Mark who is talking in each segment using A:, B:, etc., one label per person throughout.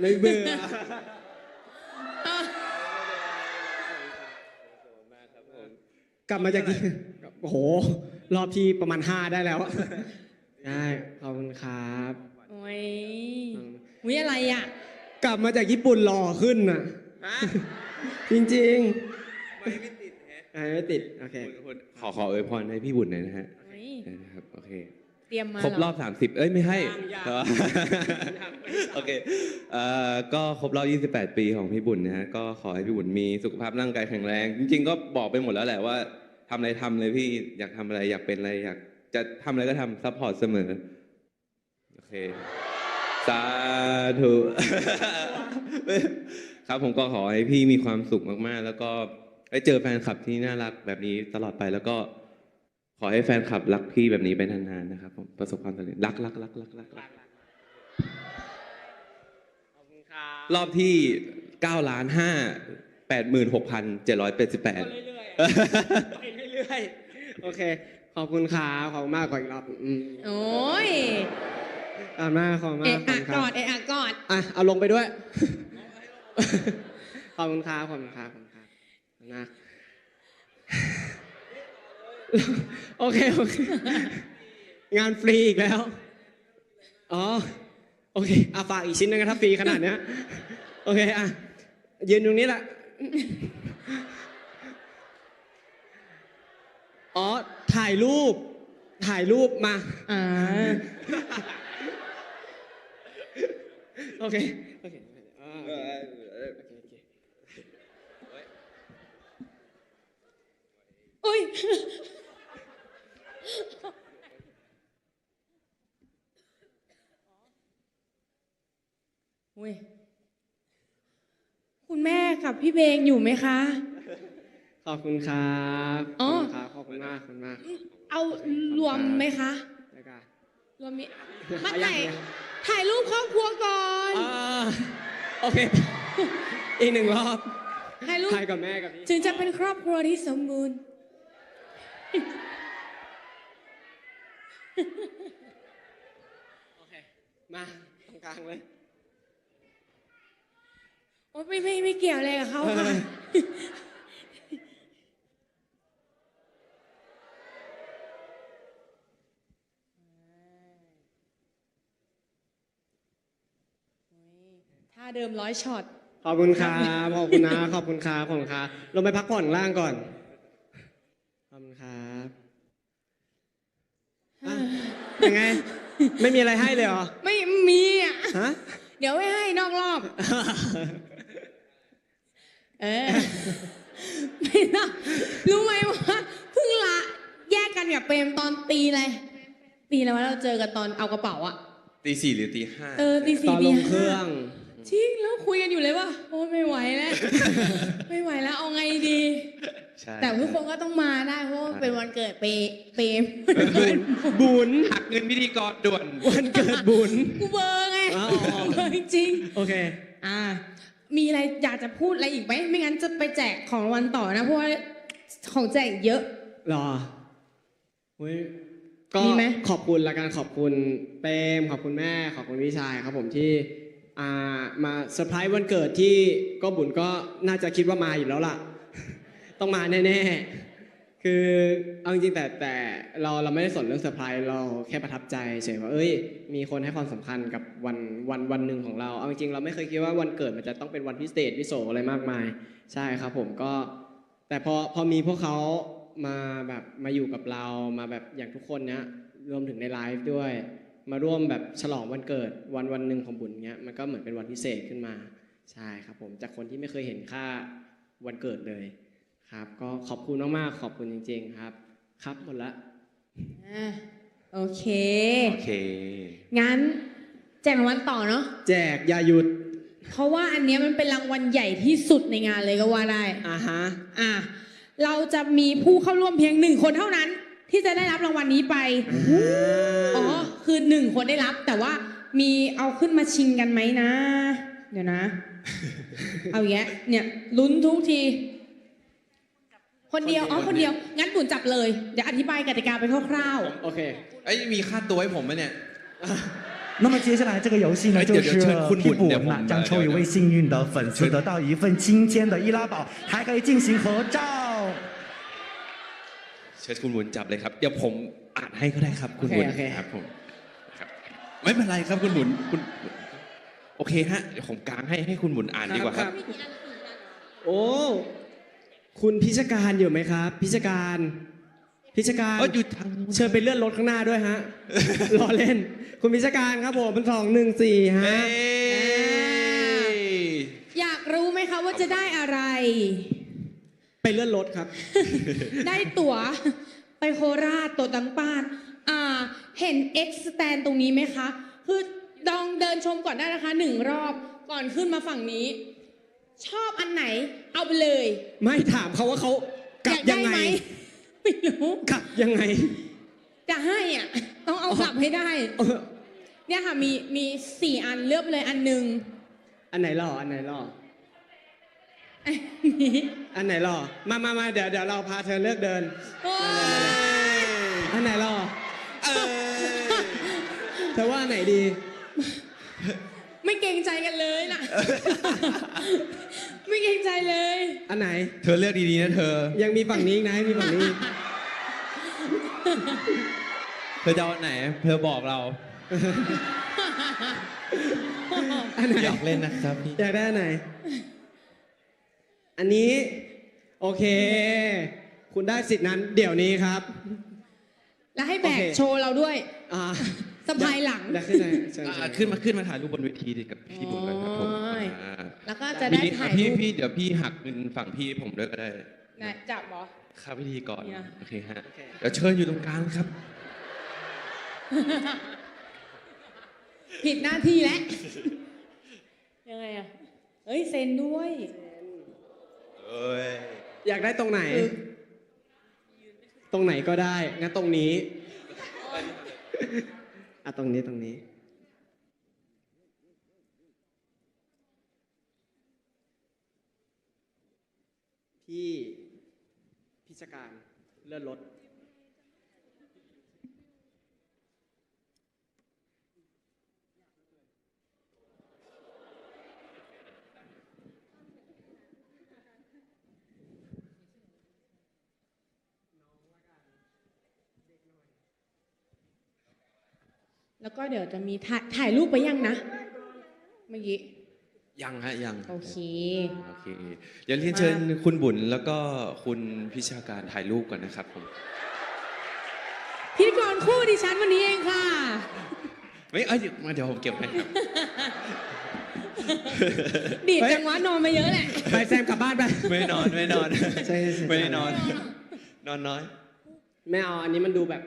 A: ไม่เบื่อกลับมาจากที่โอ้โห รอบที่ประมาณห้าได้แล้วอะได้ขอบคุณครับ
B: โอ้ยวิอะไรอะ
A: กลับมาจากญี่ปุ่นหล่อขึ้นน่ะจริง
C: ไม่ไม่ติดแฮะ
A: ๆอ่าไม่ติด โอเค
C: ขอขออวยพรให้พี่บุญหน่อยนะฮะ
B: โอ้ย
C: ได้นะครับโอเค
B: เตรียมมา
C: ครบรอบ 30 เอ้ยไม่ให้
A: ยังยัง
C: แต่ว่าโอเคเอ่อก็ครบรอบ 28 ปีของพี่บุญนะฮะก็ขอให้พี่บุญมีสุขภาพร่างกายแข็งแรง จริง ๆ ก็บอกไปหมดแล้วแหละว่าทำอะไรทำเลยพี่อยากทำอะไรอยากเป็นอะไรอยากจะทำอะไรก็ทำซัพพอร์ตเสมอโอเคสาธุครับผมก็ขอให้พี่มีความสุขมากๆ แล้วก็ได้เจอแฟนคลับที่น่ารักแบบนี้ตลอดไปแล้วก็ ขอให้แฟนคลับรักพี่แบบนี้ไปนานๆนะครับผมประสบความสำเร็จรักรักรักรักรักรัก
A: ขอบคุณครับ
C: รอบที่9ล้าน5 86,788
A: เรื่อยๆไปเรื่อยๆ โอเค ขอบคุณครับขอบคุณมากขออีกรอบอืม
B: โอ้ย
A: ขอบคุณมากขอบคุณ
B: เอะ
A: มากขอบคุณค
B: อะก
A: รั
B: อบดเอะอะกอด
A: อะเอาลงไปด้วย ขอบคุณครับขอบคุณครับขอบคุณครับขอบคุณมาก โอเคโอเค งานฟรีอีกแล้ว อ๋อ โอเคอะฝากอีกชิ้นหนึงนะถ้าฟรีขนาดเนี้ย โอเคอะยืนตรงนี้แหละ อ๋อ ถ่ายรูป ถ่ายรูปมา
B: อ่า
A: โอเค โอเคอ่าโอเคโอเค
B: อุ้ย อุ้ยคุณแม่กับพี่เบงอยู่ไหมคะ
A: ขอบคุณครับ
B: อ๋อ
A: ขอบคุณครับขอบคุณมากขอบคุณมาก
B: เอารวมไหมคะ
A: แล้วก็
B: รวมมีมา
A: เอายัง
B: ถ่าย
A: ยัง
B: ถ่ายรูปครอบครัวก่อน
A: อ่าโอเค อีกหนึ่งรอบ
B: ถ่ายรูป
A: ถ่ายกับแม่กับพี่
B: ถึงจะเป็นครอบครัวที่สมบูรณ์
A: โอเค มาตรงกลางเลย
B: โอ้ไม่ไม่ไม่เกี่ยวอะไรกับเขาค่ะถ้าเดิมร้อยช็อต
A: ขอบคุณครับ ขอบคุณนะ ขอบคุณครับ ขอบคุณครับลงไปพักผ่อนข้างล่างก่อน ขอบคุณครับ อะยังไง ไม่มีอะไรให้เลยเหรอ
B: ไม่มีอะ
A: ฮะ
B: เดี๋ยวไม่ให้นอกรอบ เออไม่นะรู้ไหมว่าเพิ่งละแยกกันกับเปรมตอนตีอะไรตีอะไรวะเราเจอกันตอนเอากระเป๋าอะ
C: ตีสี่หรือตีห้า
B: เออตี
A: ต
B: สี่
A: อนล
B: ตี
A: ง
B: ห้า
A: เครื่อง
B: จริงแล้วคุยกันอยู่เลยว่าโอ้ยไม่ไหวแล้ว ไม่ไหวแล้วเอาไงดี
C: ใช่
B: แต่ทุกคนก็ต้องมาได้เพราะว่าเป็นวันเกิดเปเปรม
A: บุญบุญ
C: หักเงินพิธีกรด่วน
A: วันเกิดบุญ
B: กูเบอร์ไง
A: อ๋อ
B: เบอร์จริง
A: โอเค
B: ๆอ่า มีอะไรอยากจะพูดอะไรอีกไหมไม่งั้นจะไปแจกของรางวันต่อนะ เพราะว่าของแจกเยอะ
A: หรอเฮ้ยก็
B: มีไหม
A: ขอบคุณละกันขอบคุณเปรมขอบคุณแม่ ขอบคุณพี่ชายครับผมที่อ่า มาเซอร์ไพรส์วันเกิดที่ก็บุญก็น่าจะคิดว่ามาอยู่แล้วล่ะ ต้องมาแน่ๆ คือเอาจริงแต่แต่เราเราไม่ได้สนเรื่องเซอร์ไพรส์เราแค่ประทับใจเฉยว่าเอ้ยมีคนให้ความสำคัญกับวันวันวันหนึ่งของเรา เอาจริงเราไม่เคยคิดว่าวันเกิดมันจะต้องเป็นวันพิเศษพิโสอะไรมากมาย ใช่ครับผมก็ แต่พอพอมีพวกเขามาแบบมาอยู่กับเรามาแบบอย่างทุกคนเนี้ยรวมถึงในไลฟ์ด้วย มาร่วมแบบฉลองวันเกิดวันวันหนึ่งของบุญเนี้ยมันก็เหมือนเป็นวันพิเศษขึ้นมาใช่ครับผมจากคนที่ไม่เคยเห็นค่าวันเกิดเลยครับ ก็ขอบคุณมากๆขอบคุณจริง ๆครับ ครับหมดละ
B: อ่าโอเค
C: โอเค
B: งั้นแจกรางวัลต่อเนาะ
A: แจกอยาหยุด
B: เพราะว่าอันเนี้ยมันเป็นรางวัลใหญ่ที่สุดในงานเลยก็ว่าได้
A: อ่าฮะ
B: อะเราจะมีผู้เข้าร่วมเพียงหนึ่งคนเท่านั้น ที่จะได้รับรางวัลนี้ไป อ๋อ คือหนึ่งคนได้รับ แต่ว่ามีเอาขึ้นมาชิงกันไหมนะ เดี๋ยวนะ เอาแยะเนี่ยลุ้นทุกที คนเดียว อ๋อ คนเดียว งั้นบุญจับเลย เดี๋ยวอธิบายกติกาไปคร่าว
A: โอเค
C: ไอ้ยมีค่าตัวให้ผมไหมเนี่ย
D: 那么接下来这个游戏呢，
C: 哎
D: 就是
C: เดี๋ยวเชิญคุณบุญ
D: 替补
C: เดี๋ยวผม
D: 呢将抽一位幸运的粉丝得到一份精尖的易拉宝，还可以进行合照。
C: เชิญคุณบุญจับเลยครับ เดี๋ยวผมอ่านให้ก็ได้ครับคุณบุญ
A: โอเคโอเค
C: ครับผมครับไม่เป็นไรครับคุณบุญคุณโอเคฮะเดี๋ยวผมกางให้ให้คุณบุญอ่านดีกว่าครับ
A: โอ้ คุณพิชการอยู่ไหมครับ พิชการ พิชการ
C: เอออยู่ทางนู้น
A: เชิญไปเลื่อนรถข้างหน้าด้วยฮะ รอเล่น คุณพิชการครับผมเป็นสองหนึ่งสี่ฮะ
C: เอ้ย
B: ๆอยากรู้ไหมคะว่าจะได้อะไร
A: ไปเลื่อนรถครับ
B: ได้ตั๋วไปโคราชตั๋วตังปานอ่า เห็น X stand ตรงนี้ไหมคะ คือลองเดินชมก่อนได้นะคะหนึ่งรอบก่อนขึ้นมาฝั่งนี้ ชอบอันไหน เอาไปเลย
A: ไม่ถามเขาว่าเขากลับ
B: อ
A: ยังไง
B: หมไม่รู้
A: กลับยังไง
B: จะให้อะ ต้องเอากลับให้ได้
A: เออ
B: เนี่ยค่ะมีมีสี่อันเลือกไปเลยอันหนึ่ง
A: อันไหนหล่ออันไหนหล่อ
B: อันนี้
A: อันไหนหล่อ มามามาเดี๋ยวเดี๋ยวเราพาเธอเลือกเดิน
B: โอ้ย
A: อันไหนหล่อ
C: เอ้ย
A: เธอว่าอันไหนดี
B: ไม่เกรงใจกันเลยน่ะ ไม่เกรงใจเลย
A: อันไหน
C: เธอเลือกดีๆนะเธอ
A: ยังมีฝั่งนี้อีกนะมีฝั่งนี้อีก
C: เธอจะเอาอันไหน เธอบอกเรา
A: อันไหน
C: อยากเล่นนะครับพี่
A: อยากได้อันไหน อันนี้ โอเค คุณได้สิทธินั้นเดี๋ยวนี้ครับ
B: แล้วให้แบก
A: โอเค
B: โชว์เราด้วย
A: อ่า
B: สะพายหลัง
A: เดี๋ยวขึ้นเลยเชิญ
C: อ่า
A: เชิญ
C: ขึ้นมาขึ้นมาถ่ายรูปบนเวทีดิกับพี่บุญก่อนครับผม
B: โอ้ย
C: อ่า
B: แล้วก็จะได้
C: พี่
B: ถ่าย
C: พี่
B: รูป
C: พี่เดี๋ยวพี่หักเงินฝั่งพี่ผมด้วยก็ได้
B: นะจับเหรอ
C: ค่าพิธีก่อน
B: เนี่ย
C: โอเคฮะเดี๋ยวเชิญอยู่ตรงกลางครับ
B: ผิดหน้าที่แล้ว ยังไงอะเฮ้ยเซ็นด้วย
C: เอ้ย
A: อยากได้ตรงไหน
B: เออ
A: ตรงไหนก็ได้ งั้นตรงนี้ อะตรงนี้ตรงนี้ พี่พิชการเลื่อนรถ
B: แล้วก็เดี๋ยวจะมีถ่ายถ่ายรูปไปยังนะ เมื่อกี้
C: ยังฮะยัง
B: โอเค
C: โอเคเดี๋ยวเรียนเชิญคุณบุญแล้วก็คุณพิชาการถ่ายรูปก่อนนะครับผม
B: พิธีกรคู่ดิฉันวันนี้เองค่ะ
C: ไม่เอ้ยมาเดี๋ยวผมเก็บให้ครับ
B: ดีด
A: เฮ้ย
B: จังหวะนอนมาเยอะแหละ
A: ไปแซมกลับบ้านไป
C: ไม่นอนไม่นอน
A: ใช่ใช่ใช่
C: ไม่ได้นอน นอนน้อย
A: ไม่เอาอันนี้มันดูแบบ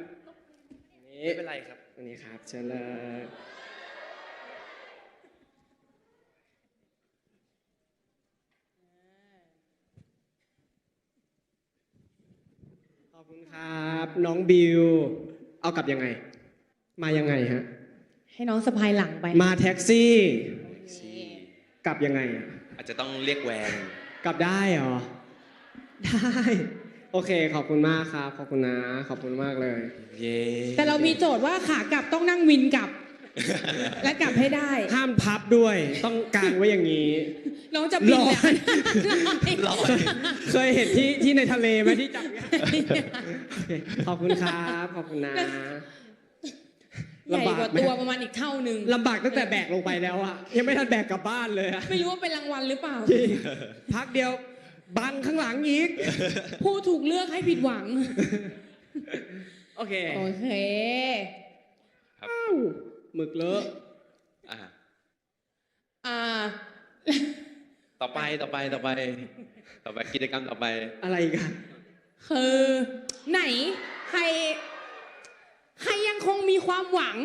A: นี้
C: ไม่เป็นไรครับ
A: อันนี้ครับเชิญเลยขอบคุณครับ น้องบิว เอากลับยังไง มายังไงฮะ
B: ให้น้องสะพายหลังไป
A: มาแท็กซี่ กลับยังไงอะ
C: อาจจะต้องเรียกแวน
A: กลับได้เหรอ ได้ โอเค ขอบคุณมากครับ ขอบคุณนะ ขอบคุณมากเลย
C: เย้
B: แต่เรามีโจทย์ว่าขากลับต้องนั่งวินกลับ และกลับให้ได้
A: ห้ามพับด้วย ต้องกางไว้อย่างนี้
B: น้องจะบิน
A: ลอย
B: ลอย
A: เคยเห็นที่ที่ในทะเลไหมที่จับง่ายโอเคขอบคุณครับ ขอบคุณนะ
B: ใหญ่
A: ลำบาก
B: กว่า
A: ไหม
B: ตัวประมาณอีกเท่าหนึ่ง
A: ลำบากตั้งแต่แบกลงไปแล้วอะยังไม่ทันแบกกลับบ้านเลยอะ
B: ไม่รู้ว่าเป็นรางวัลหรือเปล่า
A: จริงพักเดียว บังข้างหลังอีก
B: ผู้ถูกเลือกให้ผิดหวัง
A: โอเค
B: โอเค
C: ครับ
A: อ้าวหมึกเลอะ
C: อะ
B: อ่า
C: ต่อไปต่อไปต่อไป ต่อไปกิจกรรมต่อไป
A: อะไรกัน
B: คือไหน ใคร ใครยังคงมีความหวัง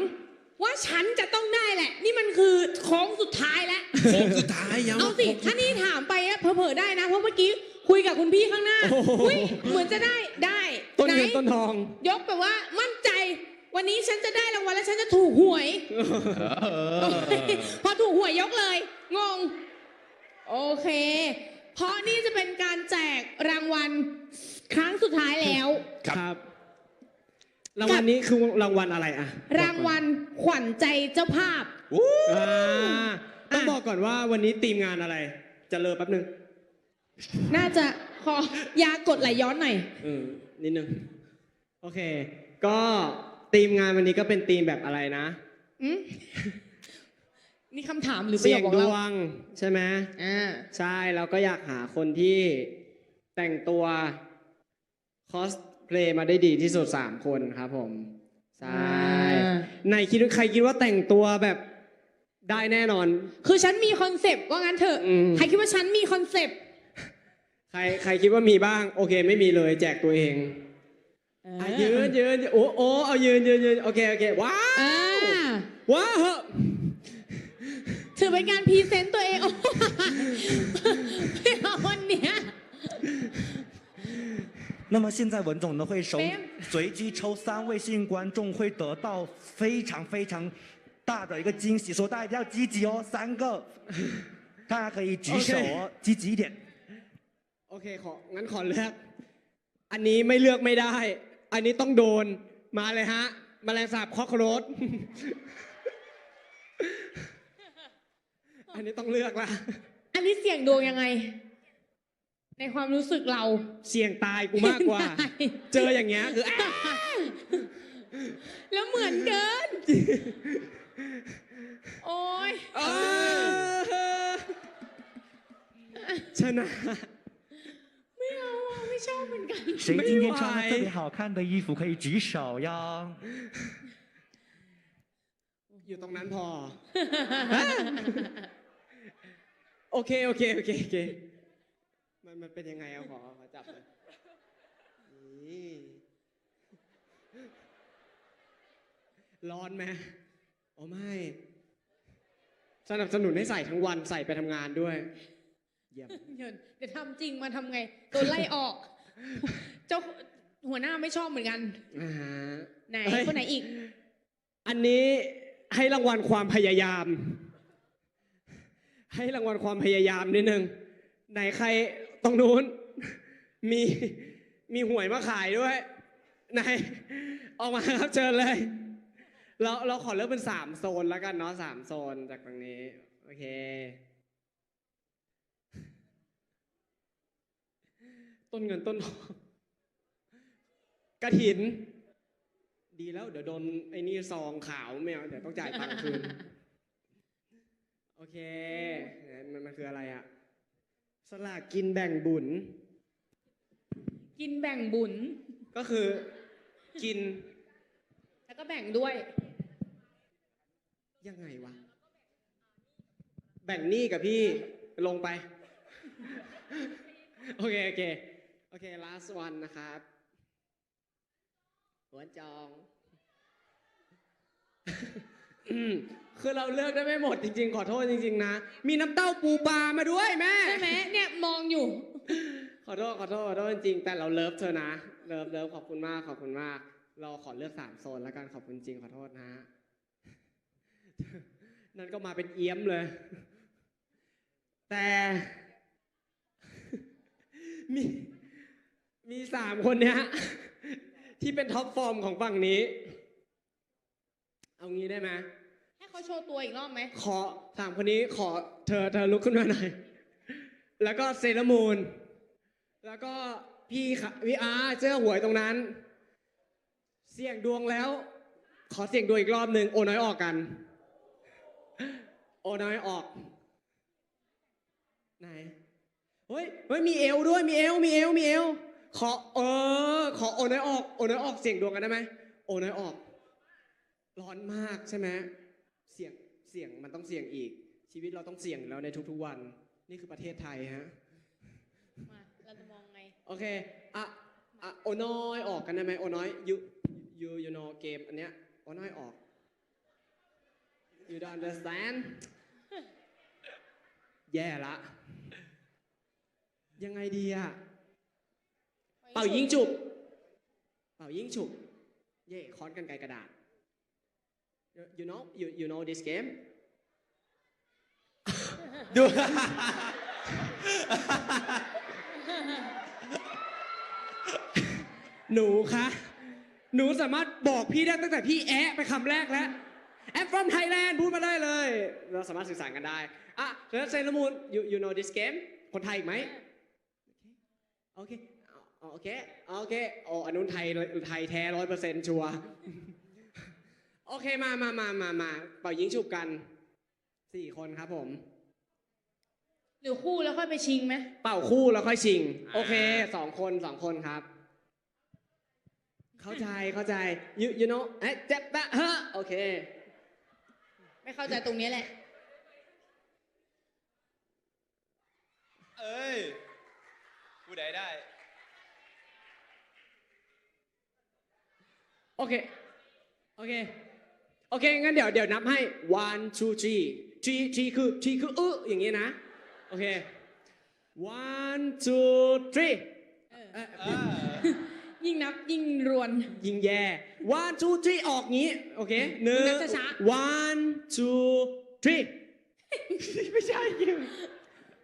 B: ว่าฉันจะต้องได้แหละ นี่มันคือโค้งสุดท้ายแล้ว
C: โค้งสุดท้ายย้ำ
B: เอา
C: ว่า
B: สิ
C: โค้ง
B: ถ้านี่ถามไปอะเผลอๆได้นะ เพราะเมื่อกี้คุยกับคุณพี่ข้างหน้า
A: โอ้โห
B: อุ้ยเหมือนจะได้ได้
A: ต้น
B: ไห
A: เงินต้นทอง
B: ยกแบบว่ามั่นใจ วันนี้ฉันจะได้รางวัลแล้วฉันจะถูกหวย
C: เออ
B: พอถูกหวยยกเลย งง โอเค เพราะนี่จะเป็นการแจกรางวัลครั้งสุดท้ายแล้ว
A: ครับ รางวัลนี้คือรางวัลอะไรอะ
B: รางวัลขวัญใจเจ้าภาพ
C: วู้
A: อ่าต้อง
B: อะ
A: บอกก่อนว่าวันนี้ทีมงานอะไร จะเลอแป๊บนึง
B: น่าจะขอยากดไหลย้อนหน่อย
A: เออนิดนึง โอเค ก็ทีมงานวันนี้ก็เป็นทีมแบบอะไรนะ
B: อืมนี่คำถามหรือประ
A: เสี่
B: โย
A: ย
B: ค
A: ง
B: ของ
A: ด
B: เรา
A: วงใช่ไหม
B: อ่า
A: ใช่เราก็อยากหาคนที่แต่งตัวคอส เพลย์มาได้ดีที่สุด3คนครับผมใช่ในคิดว่าใครคิดว่าแต่งตัวแบบได้แน่นอน
B: คือฉันมีคอนเซปต์ว่างั้นเถอะ
A: อืม
B: ใครคิดว่าฉันมีคอนเซปต์
A: ใครใครคิดว่ามีบ้าง โอเค ไม่มีเลยแจกตัวเองอะยืนยืนโอ้โอ้เอายืนยืนยืนโอเคโอเคว้าว
B: อ่า
A: ว้าวเหอะ
B: ถือเป็นการพรีเซนต์ตัวเอง
D: 那么现在文总呢会手
B: Ma'am
D: 随机抽三位幸运观众，会得到非常非常大的一个惊喜，所以大家一定要积极哦，三个，大家可以举手哦，积极一点。
A: โอเคของั้นขอเลือก อันนี้ไม่เลือกไม่ได้ อันนี้ต้องโดนมาเลยฮะแมลงสาบคอกโรด อันนี้ต้องเลือกละ
B: อันนี้เสี่ยงดวงยังไง ในความรู้สึกเรา
A: เสี่ยงตายกูมากกว่า
B: ได้
A: เจออย่างเงี้ยคืออ่ะ
B: แล้วเหมือนเกิน โอ้ย
A: เออชนะ
B: ไม่เอาอ่ะไม่ชอบเหมือนกัน
D: 谁今天穿
A: 没
D: 了特别好看的衣服可以举手呀？
A: อยู่ตรงนั้นพอ โอเค โอเค โอเค โอเค มันมันเป็นยังไงเอาขอขอจับหน่อยนี่ร้อนไหมโอ้ไม่ สนับสนุนให้ใส่ทั้งวันใส่ไปทำงานด้วย เยี่ยม
B: เดี๋ยวเดี๋ยวทำจริงมาทำไงโดนไล่ออก เจ้าหัวหน้าไม่ชอบเหมือนกัน
A: อ่าฮะ
B: ไหน
A: เฮ้ย
B: คนไหนอีก
A: อันนี้ให้รางวัลความพยายาม ให้รางวัลความพยายามนิดนึงไหนใคร ตรงนู้น มีมีหวยมาขายด้วยไหนออกมาครับเชิญเลย เราเราขอเลือกเป็นสามโซนแล้วกันเนาะสามโซนจากตรงนี้ โอเค ต้นเงินต้นทองกระถิน ดีแล้ว เดี๋ยวโดนไอ้นี่ซองขาวไม่เอาเดี๋ยวต้องจ่ายตังค์คืน โอเค มันมันคืออะไรอะ สลากกินแบ่งบุญ
B: กินแบ่งบุญ
A: ก็คือ กิน
B: แล้วก็แบ่งด้วย
A: ยังไงวะ แบ่งหนี้กับพี่ลงไป โอเค โอเค โอเค last one นะครับ หัวจอง อืมคือเราเลือกได้ไม่หมดจริง ๆ ขอโทษจริง ๆ นะ มีน้ำเต้าปูปลามาด้วยแม่
B: ใช่ไหมเนี่ยมองอยู่
A: ขอโทษขอโทษขอโทษจริงๆแต่เราเลิฟเธอนะ เลิฟเลิฟขอบคุณมากขอบคุณมาก เราขอเลือกสามโซนแล้วกันขอบคุณจริงขอโทษนะฮะนั่นก็มาเป็นเอี้ยมเลย แต่ มีมีสามคนเนี้ยที่เป็นท็อปฟอร์มของฝั่งนี้ เอางี้ได้ไหม
B: ให้เขาโชว์ตัวอีกรอบไหม
A: ขอสามคนนี้ขอเธอเธอลุกขึ้นมาหน่อย แล้วก็เซรามูน แล้วก็พี่ค่ะพี่อาร์เจ้าหวยตรงนั้น เสี่ยงดวงแล้ว ขอเสี่ยงดวงอีกรอบหนึ่งโอน้อยออกกัน โอน้อยออก ไหน เฮ้ย เฮ้ยมีเอวด้วย มีเอวมีเอวมีเอวขอเออ ขอโอน้อยออก โอน้อยออกเสี่ยงดวงกันได้ไหม โอน้อยออก ร้อนมากใช่ไหม สี่ยงเสี่ยงมันต้องเสี่ยงอีก ชีวิตเราต้องเสี่ยงอยู่แล้วในทุกๆวัน นี่คือประเทศไทยฮะ
B: มาเราจะมองไง
A: โอเคอะอะโอน้อยออกกันได้ไหมโอน้อย you you you know เกมอันเนี้ยโอน้อยออก you don't understand แย่ละ ยังไงดีอะเป่ายิงจุบ เป่ายิงฉุบ เย่ค้อนกันไกรกระดาษ you you know you you know this game
C: ดู
A: หนูคะ หนูสามารถบอกพี่ได้ตั้งแต่พี่แอะไปคำแรกแล้ว I'm from Thailand พูดมาได้เลย เราสามารถสื่อสารกันได้ อะแล้วเซนต์มูน you you know this game คนไทยอีกไหมโอเคอ๋อโอเค โอเคอ๋ออันนู้นไทย ไทยแท้ร้อยเปอร์เซ็นต์ชัวร์โอเค มามามามามาเป่ายิงฉุบกัน สี่คนครับผม
B: หรือคู่แล้วค่อยไปชิงไหม
A: เป่าคู่แล้วค่อยชิง
C: อ่า
A: โอเคสองคนสองคนครับ เข้าใจเข้าใจ you you know เอ๊ะเจ็บปะเฮ้อโอเค
B: ไม่เข้าใจตรงนี้แหละ
C: เอ้ยผู้ใดได้
A: โอเค โอเค โอเค งั้นเดี๋ยวเดี๋ยวนับให้ one two three three three คือ three คืออึอย่างงี้นะ โอเค one two three
B: เออ
A: เอ๊ะ
B: ยิ่งนับยิ่งรวน
A: ยิงแย่ one two three ออกงี้ โอเคหนึ่ง
B: นับช้า
A: one two three ไม่ใช่ยิง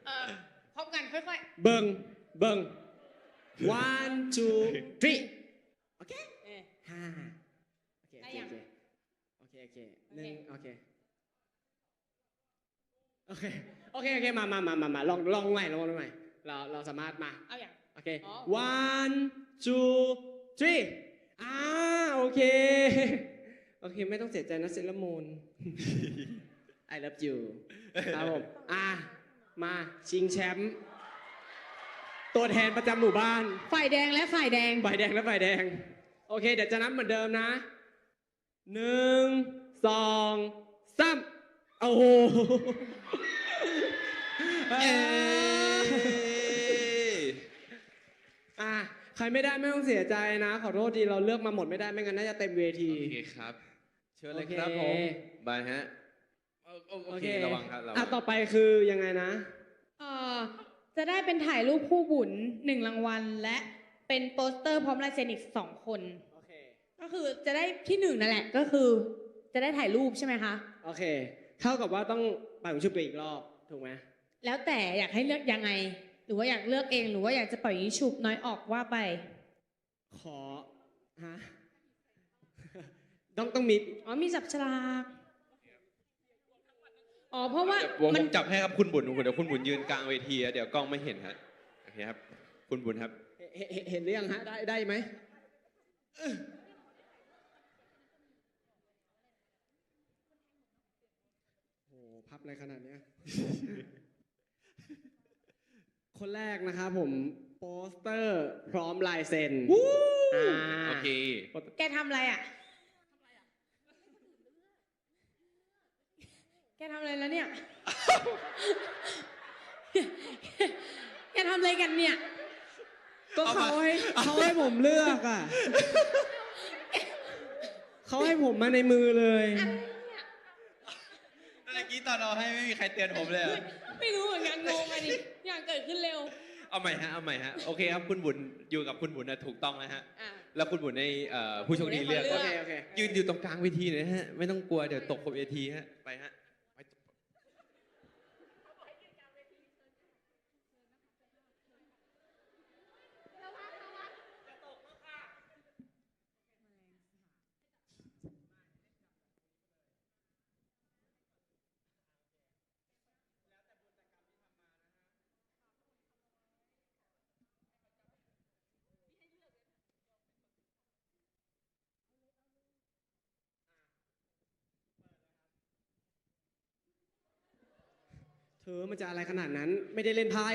B: เออพร้อมกันค่อย
A: เบิงเบิง one two three โอเค
B: ๆเออ
A: ห้าโอเค
B: ได้
A: โอเค
B: ยัง
A: โอเคโอเคหนึ่ง
B: โอเค
A: โอเคโอเคโอเคโอเคมามามามามาลองลองใหม่ลองใหม่เราเราสามารถมา
B: เอาอย่าง
A: โอเค
B: อ๋อ
A: one two three อ่าโอเคโอเค ไม่ต้องเสียใจนะเซเลอร์มูน I love you ครับผมอะมาชิงแชมป์ตัวแทนประจำหมู่บ้าน
B: ฝ่ายแดงและฝ่ายแดง
A: ฝ่ายแดงและฝ่ายแดง โอเค เดี๋ยวจะนับเหมือนเดิมนะหนึ่งสองสามโอ้โห
C: เอ้ย
A: อะใครไม่ได้ไม่ต้องเสียใจนะ ขอโทษทีเราเลือกมาหมดไม่ได้ไม่งั้นน่าจะเต็มเวที
C: โอเคครับ เชิญเลย
A: โอเค
C: ครับผมบายฮะโอโอโอเคระวังครับระวั
A: อะ
C: ง
A: ต่อไปคือยังไงนะ
B: เอ่อจะได้เป็นถ่ายรูปคู่บุญหนึ่งรางวัล และเป็นโปสเตอร์พร้อมลายเซ็นอีกสองคน
A: โอเค
B: ก็คือจะได้ที่หนึ่งนั่นแหละก็คือ จะได้ถ่ายรูปใช่ไหมคะ
A: โอเค เท่ากับว่าต้องไปของชุบไปอีกรอบ ถูกไหม
B: แล้วแต่อยากให้เลือกยังไง หรือว่าอยากเลือกเอง หรือว่าอยากจะปล่อยยิงฉุบน้อยออกว่าไป
A: ขอฮะต้องต้องมี
B: อ๋อมีจับฉลากอ๋อเพราะว่า
C: เดี๋ยวผม
B: มัน
C: จับให้ครับคุณบุญเดี๋ยวคุณบุญยืนกลางเวทีอะเดี๋ยวกล้องไม่เห็นฮะโอเคครับ คุณบุญครับ
A: เห็นเห็นเห็นหรือยังฮะได้ได้ไหมโอ้โหพับอะไรขนาดเนี้ย คนแรกนะครับผมโปสเตอร์พร้อมลายเซ็นอ่า
C: โอเค
B: แกทำอะไรอะ แกทำอะไรแล้วเนี่ย แกทำอะไรกันเนี่ย
A: ก็เขาให้เขาให้ผมเลือกอะเขาให้ผมมาในมือเลย
C: เมื่อกี้ตอนเราให้ไม่มีใครเตือนผมเลยอะ
B: ไม่รู้เหมือนกันงงอันนี้อย่างเกิดขึ้นเร็ว
C: เอาใหม่ฮะเอาใหม่ฮะโอเคครับคุณบุญอยู่กับคุณบุญนะถูกต้องแล้วฮะ
B: อะ
C: แล้วคุณบุญในเอ่อผู้โชคดีเลือก
B: คุณบุ
A: โอ
B: ญ
A: เค
B: ให้
A: โอเค
C: ยืนอยู่ตรงกลางเวทีหน่อยนะฮะ ไม่ต้องกลัวเดี๋ยวตกบนเวทีฮะ ไปฮะ
A: เธอมันจะอะไรขนาดนั้น ไม่ได้เล่นไพ่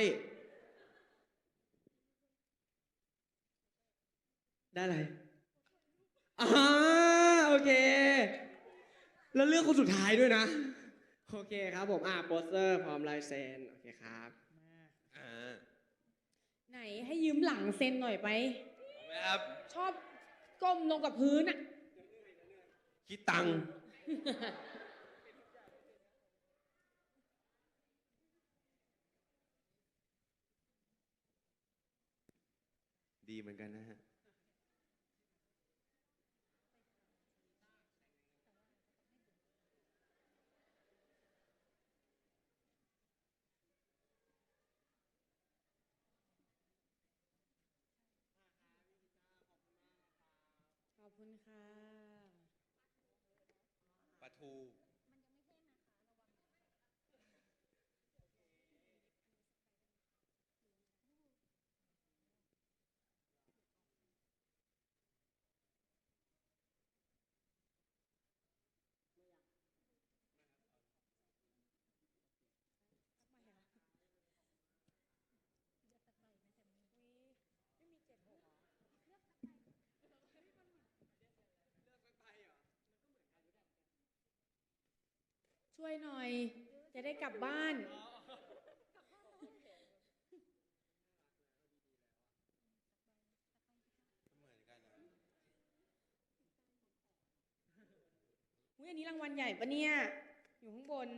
A: ได้อะไรอ่าโอเค แล้วเลือกคนสุดท้ายด้วยนะ โอเคครับผม อ่าโปสเตอร์พร้อมลายเซ็น โอเคครับ
C: อ่า
B: ไหนให้ยืมหลังเซ็นหน่อยไป
C: เอาไหมครับ
B: ชอบก้มลงกับพื้นอะ
C: คิดตังค์ ดีเหมือนกันนะฮะ
B: ขอบคุณค่ะ
C: ปลาทู
B: ช่วยหน่อย จะได้กลับบ้าน
C: เหมือนกันนะ
B: อุ้ยอันนี้รางวัลใหญ่ปะเนี่ย อยู่ข้างบน